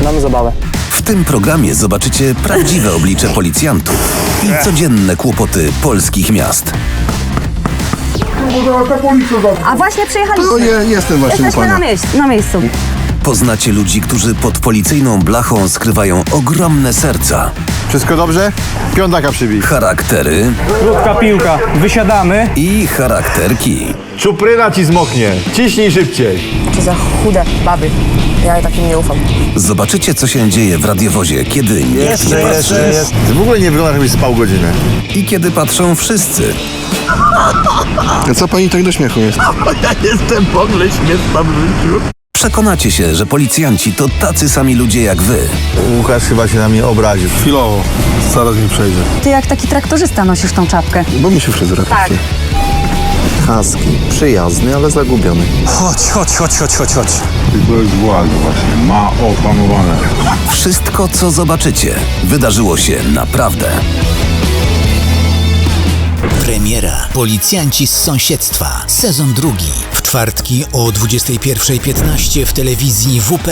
Zaczynamy zabawę. W tym programie zobaczycie prawdziwe oblicze policjantów i codzienne kłopoty polskich miast. A właśnie przyjechaliśmy. Ja jestem właśnie u Jesteśmy pana. na, miejsc, na miejscu. Poznacie ludzi, którzy pod policyjną blachą skrywają ogromne serca, Wszystko dobrze? Piątaka przybij. charaktery Krótka piłka. Wysiadamy. i charakterki. Czupryna ci zmoknie. Ciśnij szybciej. Co za chude baby. Ja takim nie ufam. Zobaczycie, co się dzieje w radiowozie, kiedy nikt nie patrzy Ty w ogóle nie wyglądasz, jakbyś spał godzinę. i kiedy patrzą wszyscy. A co pani tak do śmiechu jest? Przekonacie się, że policjanci to tacy sami ludzie jak wy. Łukasz chyba się na mnie obraził. Chwilowo, zaraz mi przejdzie. Ty jak taki traktorzysta nosisz tą czapkę. Bo mi się fryzura Tak. Husky, przyjazny, ale zagubiony. Chodź, chodź, chodź, chodź, chodź, chodź. To jest władza właśnie, ma opanowane. Wszystko, co zobaczycie, wydarzyło się naprawdę. Premiera. Policjanci z sąsiedztwa. Sezon drugi. W czwartki o 21.15 w telewizji WP.